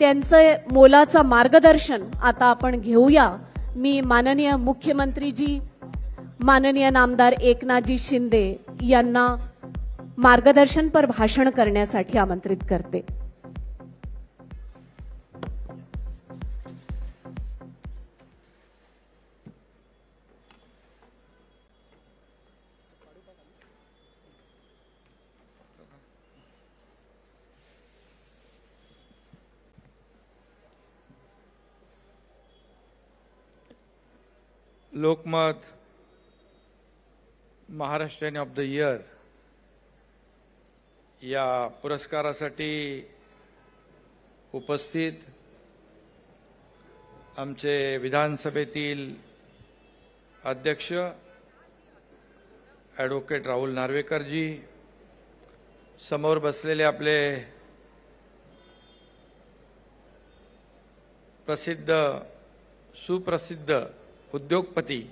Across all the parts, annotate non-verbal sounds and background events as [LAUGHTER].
त्यांचं मोलाचं मार्गदर्शन आता आपण घेऊया. मी माननीय मुख्यमंत्रीजी माननीय नामदार एकनाथजी शिंदे यांना मार्गदर्शनपर भाषण करण्यासाठी आमंत्रित करते. Lokmat Maharashtrian of the year या पुरस्कारासाठी उपस्थित आमचे विधानसभेतील अध्यक्ष ॲडव्होकेट राहुल नार्वेकरजी समोर बसलेले आपले प्रसिद्ध सुप्रसिद्ध उद्योगपती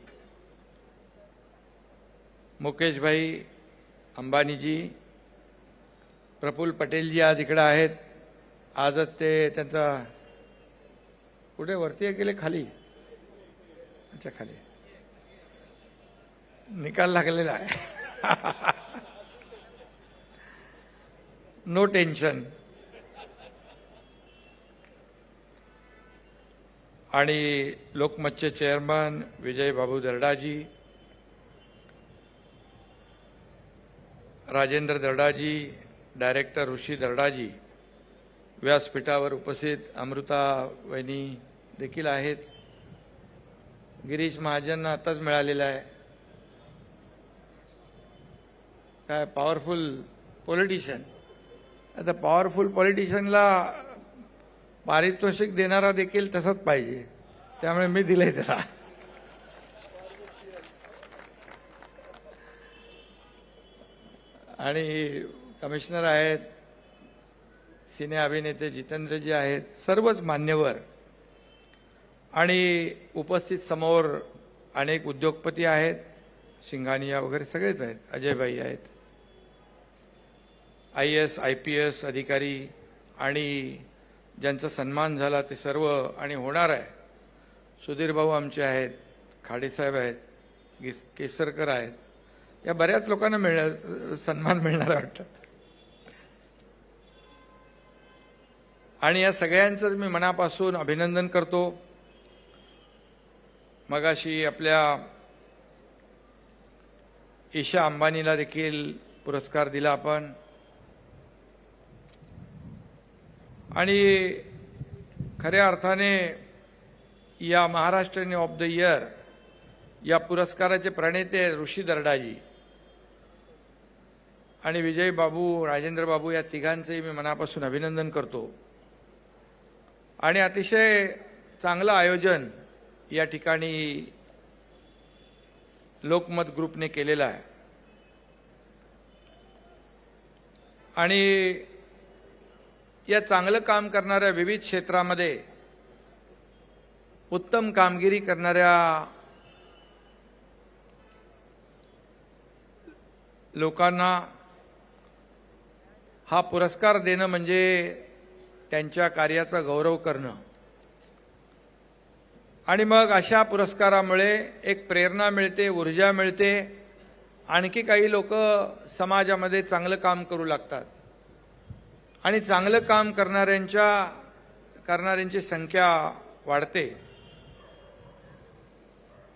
मुकेशभाई अंबानीजी प्रफुल्ल पटेलजी आज इकडं आहेत. आजच ते त्यांचा कुठे वरती गेले खाली? अच्छा खाली. निकाल लागलेला आहे. [LAUGHS] नो टेन्शन आणि लोकमतचे चेअरमन विजय बाबू दर्डाजी राजेंद्र दर्डाजी डायरेक्टर ऋषी दर्डाजी व्यासपीठावर उपस्थित अमृता वहिनी देखील आहेत. गिरीश महाजन आताच मिळालेला आहे. काय पॉवरफुल पॉलिटिशियन आता पॉवरफुल पॉलिटिशियनला पारितोषिक देणारा देखील तसंच पाहिजे. त्यामुळे मी दिलंय त्याला. आणि कमिशनर आहेत सिने अभिनेते जितेंद्रजी आहेत सर्वच मान्यवर. आणि उपस्थित समोर अनेक उद्योगपती आहेत सिंघानिया वगैरे सगळेच आहेत अजयभाई आहेत. I S I P S अधिकारी आणि ज्यांचा सन्मान झाला ते सर्व आणि होणार आहे. सुधीर भाऊ आमचे आहेत खाडेसाहेब आहेत गिस केसरकर आहेत. या बऱ्याच लोकांना मिळ सन्मान मिळणार वाटतात वाटतं. आणि या सगळ्यांचंच मी मनापासून अभिनंदन करतो. मगाशी आपल्या ईशा अंबानीला देखील पुरस्कार दिला आपण. आणि खऱ्या अर्थाने या महाराष्ट्रने ऑफ द इयर या पुरस्काराचे प्रणेते ऋषी दर्डाजी आणि विजय बाबू राजेंद्र बाबू या तिघांचंही मी मनापासून अभिनंदन करतो. आणि अतिशय चांगलं आयोजन या ठिकाणी लोकमत ग्रुपने केलेलं आहे. आणि या चांगलं काम करणाऱ्या विविध क्षेत्रामध्ये उत्तम कामगिरी करणाऱ्या लोकांना हा पुरस्कार देणं म्हणजे त्यांच्या कार्याचा गौरव करणं. आणि मग अशा पुरस्कारामुळे एक प्रेरणा मिळते ऊर्जा मिळते. आणखी काही लोक समाजामध्ये चांगलं काम करू लागतात. आणि चांगलं काम करणाऱ्यांच्या करणाऱ्यांची संख्या वाढते.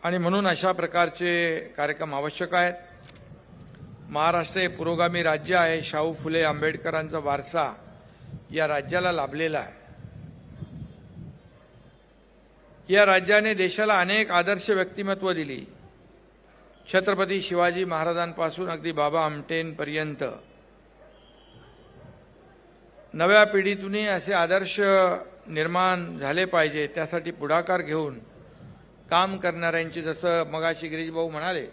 आणि म्हणून अशा प्रकारचे कार्यक्रम आवश्यक आहेत. महाराष्ट्र हे पुरोगामी राज्य आहे. शाहू फुले आंबेडकरांचा वारसा या राज्याला लाभलेला आहे. या राज्याने देशाला अनेक आदर्श व्यक्तिमत्व दिली. छत्रपती शिवाजी महाराजांपासून अगदी बाबा आमटेंपर्यंत नव्या पिढीतूनही असे आदर्श निर्माण झाले पाहिजे त्यासाठी पुढाकार घेऊन काम करणाऱ्यांची जसं मगाशी गिरीजभाऊ म्हणाले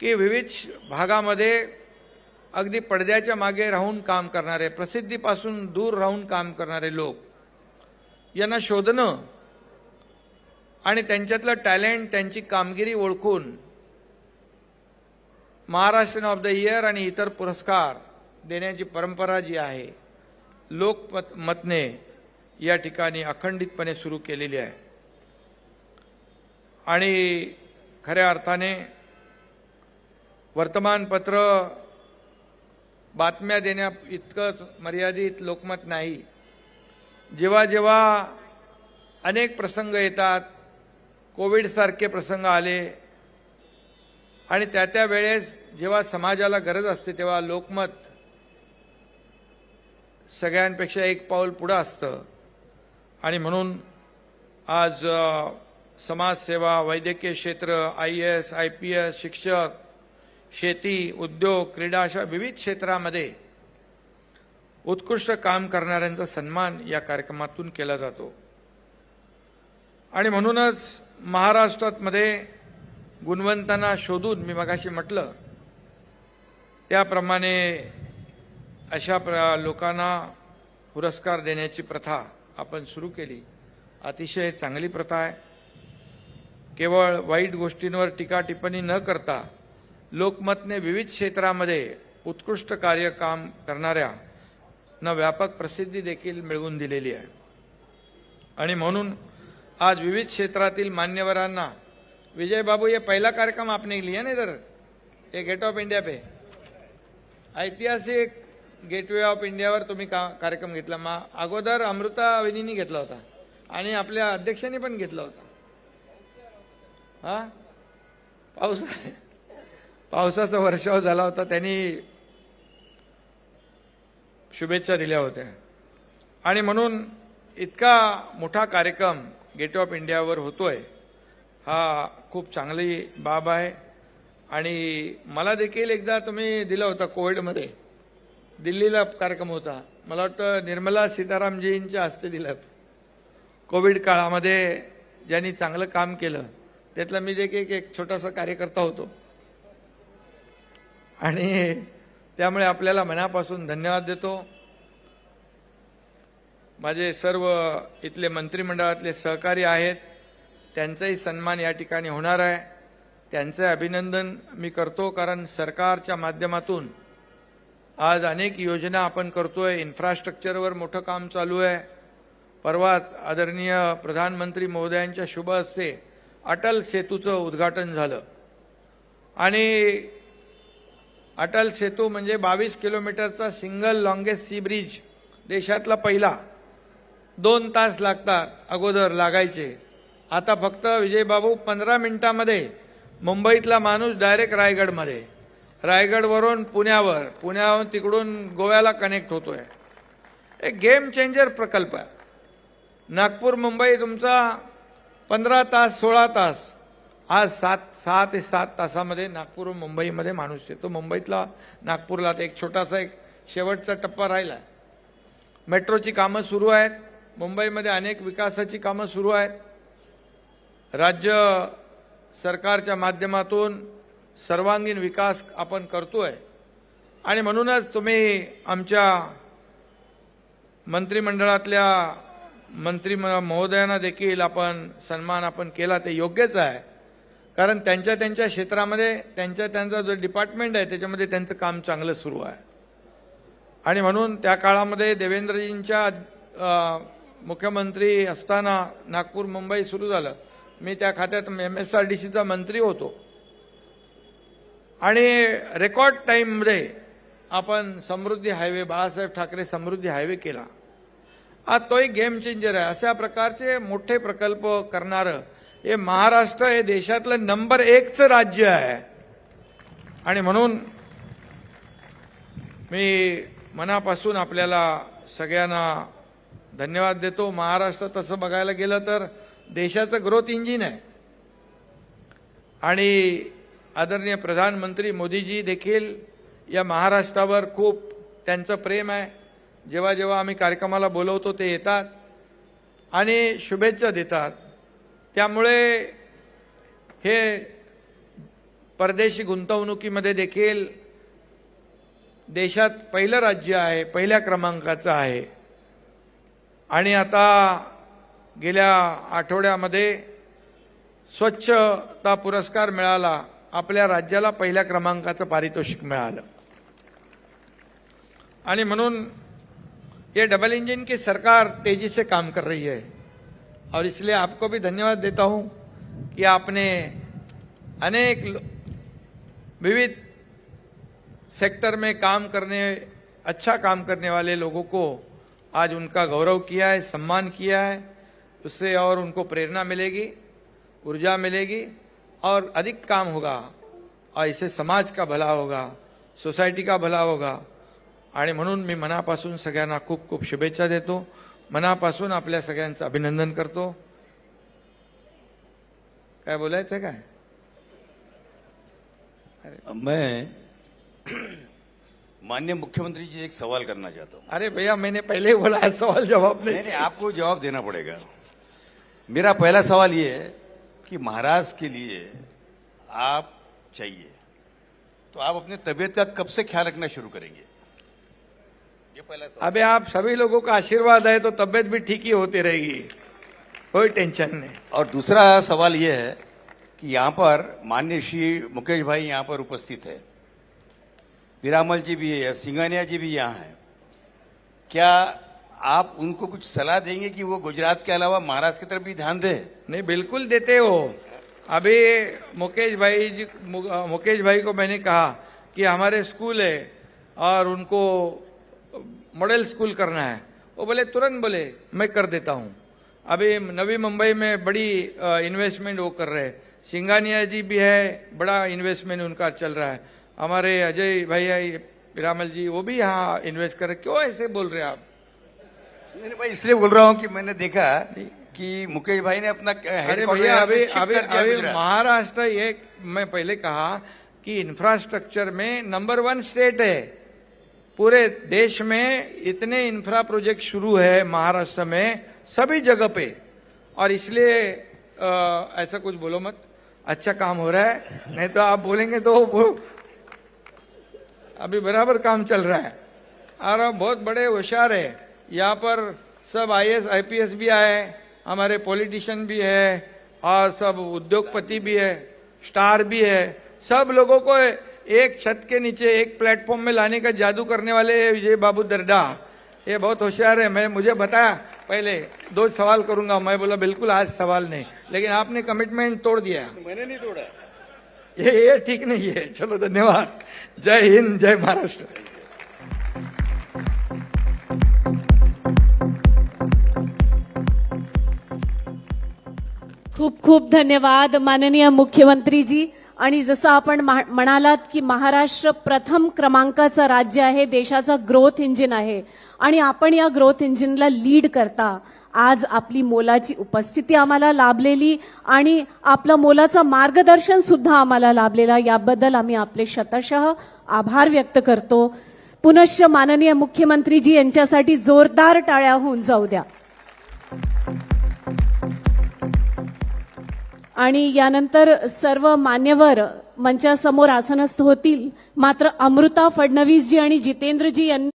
की विविध भागामध्ये अगदी पडद्याच्या मागे राहून काम करणारे प्रसिद्धीपासून दूर राहून काम करणारे लोक यांना शोधणं आणि त्यांच्यातलं टॅलेंट त्यांची कामगिरी ओळखून महाराष्ट्र ऑफ द इयर आणि इतर पुरस्कार देण्याची परंपरा जी आहे लोकमत मतने या ठिकाणी अखंडितपणे सुरू केलेली आहे. आणि खऱ्या अर्थाने वर्तमानपत्र बातम्या देण्या इतकंच मर्यादित लोकमत नाही. जेव्हा जेव्हा अनेक प्रसंग येतात कोविडसारखे प्रसंग आले आणि त्या त्या वेळेस जेव्हा समाजाला गरज असते तेव्हा लोकमत सगळ्यांपेक्षा एक पाऊल पुढं असतं. आणि म्हणून आज समाजसेवा वैद्यकीय क्षेत्र I S I P S शिक्षक शेती उद्योग क्रीडा अशा विविध क्षेत्रामध्ये उत्कृष्ट काम करणाऱ्यांचा सन्मान या कार्यक्रमातून केला जातो. आणि म्हणूनच महाराष्ट्रात मध्ये गुणवंतांना शोधून मी मगाशी म्हटलं त्याप्रमाणे अशा प्र लोकांना पुरस्कार देण्याची प्रथा आपण सुरू केली. अतिशय चांगली प्रथा आहे. केवळ वाईट गोष्टींवर टीका टिप्पणी न करता लोकमतने विविध क्षेत्रामध्ये उत्कृष्ट कार्य काम करणाऱ्या न व्यापक प्रसिद्धी देखील मिळवून दिलेली आहे. आणि म्हणून आज विविध क्षेत्रातील मान्यवरांना विजय बाबू ये पहिला कार्यक्रम आपने लिया ना इधर? ये गेट ऑफ इंडिया पे. ऐतिहासिक गेटवे ऑफ इंडियावर तुम्ही का कार्यक्रम घेतला? मा अगोदर अमृता वहिनींनी घेतला होता. आणि आपल्या अध्यक्षांनी पण घेतला होता. हा? पाऊस पावसाचा वर्षाव झाला होता. त्यांनी शुभेच्छा दिल्या होत्या. आणि म्हणून इतका मोठा कार्यक्रम गेट ऑफ इंडियावर होतोय. हा खूप चांगली बाब आहे. आणि मला देखील एकदा तुम्ही दिला होता कोविडमध्ये. दिल्लीला कार्यक्रम होता. मला वाटतं निर्मला सीतारामजींच्या हस्ते दिला कोविड काळामध्ये ज्यांनी चांगलं काम केलं त्यातला मी देखील एक एक छोटासा कार्यकर्ता होतो. आणि त्यामुळे आपल्याला मनापासून धन्यवाद देतो. माझे सर्व इथले मंत्रिमंडळातले सहकारी आहेत. त्यांचाही सन्मान या ठिकाणी होणार आहे. त्यांचं अभिनंदन मी करतो कारण सरकारच्या माध्यमातून आज अनेक योजना आपण करतोय. इन्फ्रास्ट्रक्चरवर मोठं काम चालू आहे. परवाच आदरणीय प्रधानमंत्री महोदयांच्या शुभ हस्ते अटल सेतूचं उद्घाटन झालं. आणि अटल सेतू म्हणजे बावीस किलोमीटरचा सिंगल लॉंगेस्ट सी ब्रिज देशातला पहिला. दोन तास लागतात अगोदर लागायचे. आता फक्त विजयबाबू पंधरा मिनिटामध्ये मुंबईतला माणूस डायरेक्ट रायगडमध्ये. रायगडवरून पुण्यावर पुण्यावरून तिकडून गोव्याला कनेक्ट होतो आहे एक गेम चेंजर प्रकल्प आहे. नागपूर मुंबई तुमचा पंधरा तास सोळा तास आज सात सहा ते सात तासामध्ये नागपूर मुंबईमध्ये माणूस येतो. मुंबईतला नागपूरला तर एक छोटासा एक शेवटचा टप्पा राहिला मेट्रोची कामं सुरू आहेत. मुंबईमध्ये अनेक विकासाची कामं सुरू आहेत. राज्य सरकारच्या माध्यमातून सर्वांगीण विकास आपण करतोय. आणि म्हणूनच तुम्ही आमच्या मंत्रिमंडळातल्या मंत्री म- महोदयांना देखील आपण सन्मान आपण केला ते योग्यच आहे. कारण त्यांच्या त्यांच्या क्षेत्रामध्ये त्यांच्या त्यांचा जो डिपार्टमेंट आहे त्याच्यामध्ये त्यांचं काम चांगलं सुरू आहे. आणि म्हणून त्या काळामध्ये देवेंद्रजींच्या मुख्यमंत्री असताना नागपूर मुंबई सुरू झालं. मी त्या खात्यात एम एस आर डी सीचा मंत्री होतो. आणि रेकॉर्ड टाईममध्ये आपण समृद्धी हायवे बाळासाहेब ठाकरे समृद्धी हायवे केला. आज तोही गेम चेंजर आहे. अशा प्रकारचे मोठे प्रकल्प करणारं हे महाराष्ट्र हे देशातलं नंबर एकचं राज्य आहे. आणि म्हणून मी मनापासून आपल्याला सगळ्यांना धन्यवाद देतो. महाराष्ट्र तसं बघायला गेलं तर देशाचं ग्रोथ इंजिन आहे. आणि आदरणीय प्रधानमंत्री मोदीजी देखील या महाराष्ट्रावर खूप त्यांचं प्रेम आहे. जेव्हा जेव्हा आम्ही कार्यक्रमाला बोलवतो ते येतात आणि शुभेच्छा देतात. त्यामुळे हे परदेशी गुंतवणुकीमध्ये देखील देशात पहिलं राज्य आहे पहिल्या क्रमांकाचं आहे. आणि आता गेल्या आठवड्यामध्ये स्वच्छता पुरस्कार मिळाला. आपल्या राज्याला पहिल्या क्रमांकाचं पारितोषिक म्हणून ये डबल इंजन की सरकार तेज़ी से काम कर रही है. और इसलिए आपको भी धन्यवाद देता हूँ कि आपने अनेक विविध सेक्टर में काम करने अच्छा काम करने वाले लोगों को आज उनका गौरव किया है, सम्मान किया है। उससे और उनको प्रेरणा मिलेगी, ऊर्जा मिलेगी। और अधिक काम होगा और इससे समाज का भला होगा सोसायटी का भला होगा. आणि म्हणून मी मनापासून सगळ्यांना खूप खूप शुभेच्छा देतो. मनापासून आपल्या सगळ्यांचं अभिनंदन करतो. काय बोलायचं काय? मैं माननीय मुख्यमंत्री जी एक सवाल करना चाहता हूँ। अरे भैया मैंने पहले ही बोला सवाल जवाब नहीं नहीं नहीं आपको जवाब देना पड़ेगा। मेरा पहला सवाल ये है कि महाराष्ट्र के लिए आप चाहिए। तो आप अपने तबीयत का कब से ख्याल रखना शुरू करेंगे? ये पहला अबे आप सभी लोगों का आशीर्वाद है तो तबियत भी ठीक ही होती रहेगी। कोई टेंशन नहीं। और दूसरा सवाल ये है कि यहाँ पर मान्य श्री मुकेश भाई यहाँ पर उपस्थित है। पीरामल जी भी है सिंगानिया जी भी यहाँ है। क्या आप उनको कुछ सलाह देंगे कि वो गुजरात के अलावा महाराष्ट्र की तरफ़ भी ध्यान दे? नहीं, बिल्कुल देते हो। अभी मुकेश भाई जी मुकेश भाई को मैंने कहा कि हमारे स्कूल है और उनको मॉडल स्कूल करना है। वो बोले, तुरंत बोले, मैं कर देता हूँ। अभी नवी मुंबई में बड़ी इन्वेस्टमेंट वो कर रहे हैं। सिंगानिया जी भी है, बड़ा इन्वेस्टमेंट उनका चल रहा है। हमारे अजय भाई है पिरामल जी, वो भी यहाँ इन्वेस्ट कर रहे क्यों ऐसे बोल रहे आप? नहीं इसलिए बोल रहा हूँ कि मैंने देखा कि मुकेश भाई ने अपना अरे भैया अभी अभी अभी महाराष्ट्र ये मैं पहले कहा कि इंफ्रास्ट्रक्चर में नंबर वन स्टेट है। पूरे देश में इतने इंफ्रा प्रोजेक्ट शुरू है महाराष्ट्र में सभी जगह पे। और इसलिए ऐसा कुछ बोलो मत। अच्छा काम हो रहा है नहीं तो आप बोलेंगे तो वो अभी बराबर काम चल रहा है। और बहुत बड़े होशियार है। यहाँ पर सब आईएएस आईपीएस भी आए हमारे पॉलिटिशियन भी है और सब उद्योगपति भी है स्टार भी है। सब लोगों को एक छत के नीचे एक प्लेटफॉर्म में लाने का जादू करने वाले विजय बाबू दर्डा। ये बहुत होशियार है मैं मुझे बताया पहले दो सवाल करूँगा मैं बोला बिल्कुल आज सवाल नहीं लेकिन आपने कमिटमेंट तोड़ दिया। मैंने नहीं तोड़ा। ये ये ठीक नहीं है चलो धन्यवाद। जय हिंद जय महाराष्ट्र। खूप खूप धन्यवाद माननीय मुख्यमंत्रीजी. आणि जसं आपण म्हणालात की महाराष्ट्र प्रथम क्रमांकाचं राज्य आहे देशाचा ग्रोथ इंजिन आहे. आणि आपण या ग्रोथ इंजिनला लीड करता. आज आपली मोलाची उपस्थिती आम्हाला लाभलेली आणि आपलं मोलाचं मार्गदर्शन सुद्धा आम्हाला लाभलेला. याबद्दल आम्ही आपले शतशः आभार व्यक्त करतो. पुनश्च माननीय मुख्यमंत्रीजी यांच्यासाठी जोरदार टाळ्या होऊन जाऊ द्या. आणि यानंतर सर्व मान्यवर मंचासमोर आसनस्थ होतील. मात्र अमृता फडणवीसजी आणि जितेंद्रजी यांनी